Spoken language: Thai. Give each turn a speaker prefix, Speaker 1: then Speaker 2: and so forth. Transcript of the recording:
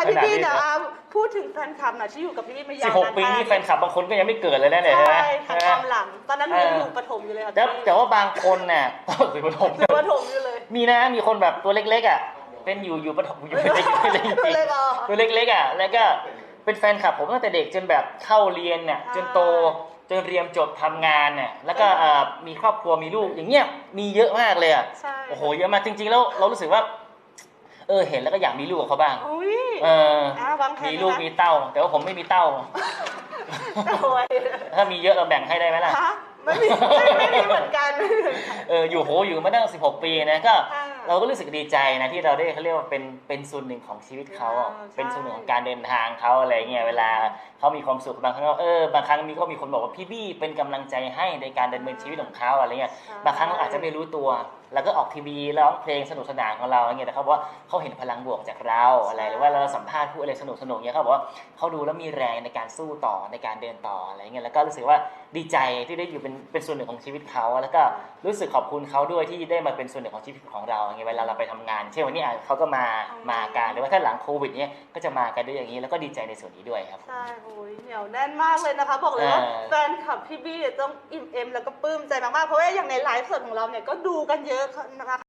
Speaker 1: ากให้พี่บี้เนี่ยอ่าพูดถึงแฟนคลับหน่อยที่อยู่กับพี่บี้มา
Speaker 2: สิ
Speaker 1: ยา
Speaker 2: บ
Speaker 1: ว
Speaker 2: หก
Speaker 1: นาน
Speaker 2: ปี
Speaker 1: มาก
Speaker 2: นี่แฟนคลับบางคนก็ยังไม่เกิดเลยนะเนี่ย
Speaker 1: ใช่
Speaker 2: ใช่ไหม
Speaker 1: ค่ะความหลัง ตอนนั้นหนูยังอยู่ประถมอยู่เลยค่ะ
Speaker 2: แต่
Speaker 1: พี่
Speaker 2: แต่ว่าบางคนเนี่ยสิบปฐม
Speaker 1: อยู่ประถมอยู่เลย
Speaker 2: มีนะมีคนแบบตัวเล็กๆอะเป็นอยู่อยู่ปฐมอยู่เล็กๆเล็กๆจริง
Speaker 1: ตัวเล็กอะ
Speaker 2: ๆตัวเล็กๆอะแล้วก็เป็นแฟนคลับผมตั้งแต่เด็กจนแบบเข้าเรียนเนี่ย
Speaker 1: ใช่
Speaker 2: จนโตจนเรียนจบทำงานเนี่ยแล้วก็เอ่อมีครอบครัวมีลูกอย่างเงี้ยมีเยอะมากเลยอะ
Speaker 1: ใช่
Speaker 2: โอ้โหเยอะมากจริง ๆ แล้วเรารู้สึกว่าเออเห็นแล้วก็อยากมีลูกกับเขาบ้าง
Speaker 1: อุ้ย
Speaker 2: เออ
Speaker 1: อ่าวางแผน
Speaker 2: มีลูก
Speaker 1: ไหมคะ
Speaker 2: มีเต้า แต่ว่าผมไม่มีเต้า
Speaker 1: โอ้ย
Speaker 2: ถ้ามีเยอะเราแบ่งให้ได้ไหมล่ะ
Speaker 1: ฮะไม่มีไม่ไม่มีเหมือนกัน
Speaker 2: เอออยู่โหอยู่มาตั้ง 16 ปีนะก็
Speaker 1: ค่ะ
Speaker 2: เราก็รู้สึกดีใจนะที่เราได้เขาเรียกว่าเป็นเป็นส่วนหนึ่งของชีวิตเขาอะ
Speaker 1: อ่าใช่
Speaker 2: เป็นส่วนหนึ่งของการเดินทางเขาอะไรเงี้ยเวลาเขามีความสุขบางครั้งก็เออบางครั้งมีก็มีคนบอกว่าพี่บี้เป็นกำลังใจให้ในการดำเนินชีวิตของเขาอะไรเงี้ยบางครั้งเราอาจจะไม่รู้ตัว แล้วก็ออกทีวีร้องเพลงสนุกสนานของเราอะไรเงี้ยแต่เขาบอกว่าเขาเห็นพลังบวกจากเราอะไรหรือว่าเราสัมภาษณ์พูดอะไรสนุกสนุกเงี้ยเขาบอกว่าเขาดูแล้วมีแรงในการสู้ต่อในการเดินต่ออะไรเงี้ยแล้วก็รู้สึกว่าดีใจที่ได้อยู่เป็นเป็นส่วนหนึ่งของชีวิตเขาแล้วก็รู้สึกขอบคุณเขาด้วยที่ได้มาเป็นส่วนหนึ่งของชีวิตของเราอย่างเงี้ยเวลาเราไปทำงาน เช่นวันนี้อะเขาก็มา
Speaker 1: อ๋อ
Speaker 2: มากันหรือว่าถ้าหลังโควิดเนี้ยก็จะมากันด้วยอย่างนี้แล้วก็ดีใจในส่วนนี้ด้วยครับ
Speaker 1: ใช่โอ้ยเหนียวแน่นมากเลยนะคะบอกเลยว่า
Speaker 2: เออ
Speaker 1: แฟนคลับพี่บี้เนี่ยต้องอิ่มเอมแล้วก็ปลื้มใจมากๆเพราะว่าอย่างในไลฟ์สดของเราเนี่ยก็ดูกันเยอะนะคะ